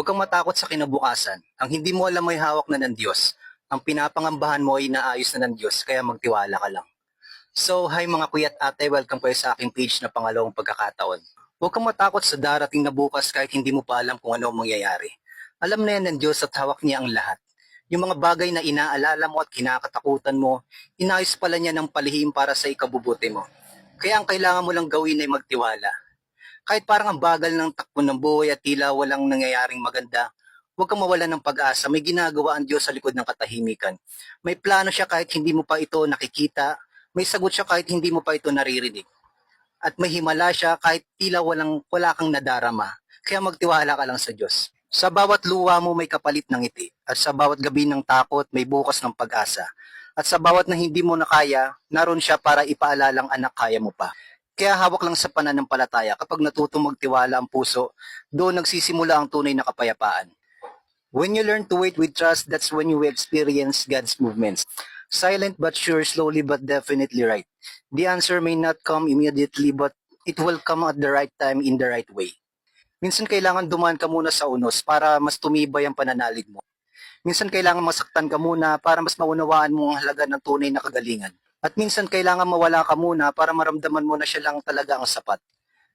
Huwag kang matakot sa kinabukasan. Ang hindi mo alam ay hawak na ng Diyos. Ang pinapangambahan mo ay inaayos na ng Diyos, kaya magtiwala ka lang. So, hi mga kuya at ate, welcome kayo sa aking page na pangalawang pagkakataon. Huwag kang matakot sa darating na bukas kahit hindi mo pa alam kung ano ang mangyayari. Alam na yan ng Diyos at hawak niya ang lahat. Yung mga bagay na inaalala mo at kinakatakutan mo, inayos pala niya ng palihim para sa ikabubuti mo. Kaya ang kailangan mo lang gawin ay magtiwala. Kahit parang ang bagal ng takbo ng buhay at tila walang nangyayaring maganda, huwag kang mawala ng pag-asa. May ginagawa ang Diyos sa likod ng katahimikan. May plano siya kahit hindi mo pa ito nakikita. May sagot siya kahit hindi mo pa ito naririnig. At may himala siya kahit tila walang, wala kang nadarama. Kaya magtiwala ka lang sa Diyos. Sa bawat luwa mo may kapalit ng ngiti. At sa bawat gabi ng takot may bukas ng pag-asa. At sa bawat na hindi mo na kaya, naroon siya para ipaalalang anak kaya mo pa. Kaya hawak lang sa pananampalataya kapag natutong magtiwala ang puso, doon nagsisimula ang tunay na kapayapaan. When you learn to wait with trust, that's when you will experience God's movements. Silent but sure, slowly but definitely right. The answer may not come immediately, but it will come at the right time in the right way. Minsan kailangan dumaan ka muna sa unos para mas tumibay ang pananalig mo. Minsan kailangan masaktan ka muna para mas maunawaan mo ang halaga ng tunay na kagalingan. At minsan kailangan mawala ka muna para maramdaman mo na siya lang talaga ang sapat.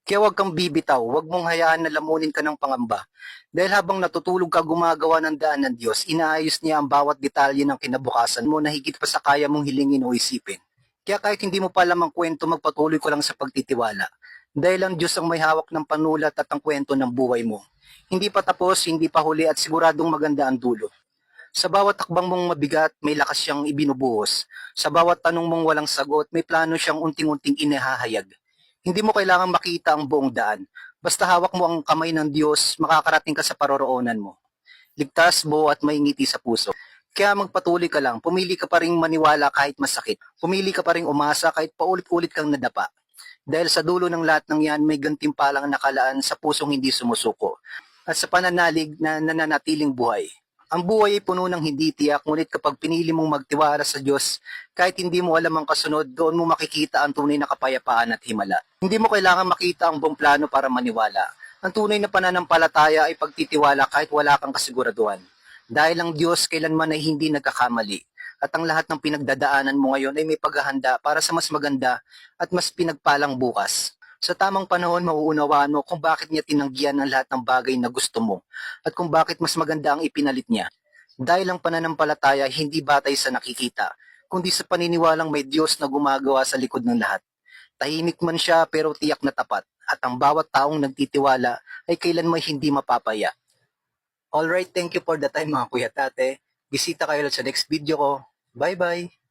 Kaya huwag kang bibitaw, huwag mong hayaan na lamunin ka ng pangamba. Dahil habang natutulog ka gumagawa ng daan ng Diyos, inaayos niya ang bawat detalye ng kinabukasan mo na higit pa sa kaya mong hilingin o isipin. Kaya kahit hindi mo pa alam ang kwento, magpatuloy ko lang sa pagtitiwala. Dahil ang Diyos ang may hawak ng panulat at ang kwento ng buhay mo. Hindi pa tapos, hindi pa huli at siguradong maganda ang dulo. Sa bawat takbang mong mabigat, may lakas siyang ibinubuhos. Sa bawat tanong mong walang sagot, may plano siyang unting-unting inihahayag. Hindi mo kailangan makita ang buong daan. Basta hawak mo ang kamay ng Diyos, makakarating ka sa paroroonan mo. Ligtas, buo at may ngiti sa puso. Kaya magpatuloy ka lang, pumili ka pa rin maniwala kahit masakit. Pumili ka pa rin umasa kahit paulit-ulit kang nadapa. Dahil sa dulo ng lahat ng yan, may gantimpalang nakalaan sa pusong hindi sumusuko. At sa pananalig na nananatiling buhay. Ang buhay ay puno ng hindi tiyak, ngunit kapag pinili mong magtiwala sa Diyos, kahit hindi mo alam ang kasunod, doon mo makikita ang tunay na kapayapaan at himala. Hindi mo kailangan makita ang buong plano para maniwala. Ang tunay na pananampalataya ay pagtitiwala kahit wala kang kasiguraduhan. Dahil ang Diyos kailanman ay hindi nagkakamali. At ang lahat ng pinagdadaanan mo ngayon ay may paghahanda para sa mas maganda at mas pinagpalang bukas. Sa tamang panahon, mauunawaan mo kung bakit niya tinanggihan ang lahat ng bagay na gusto mo at kung bakit mas maganda ang ipinalit niya. Dahil ang pananampalataya hindi batay sa nakikita, kundi sa paniniwalang may Diyos na gumagawa sa likod ng lahat. Tahimik man siya pero tiyak na tapat at ang bawat taong nagtitiwala ay kailanman hindi mapapaya. Alright, thank you for the time mga kuya tate. Bisita kayo sa next video ko. Bye-bye!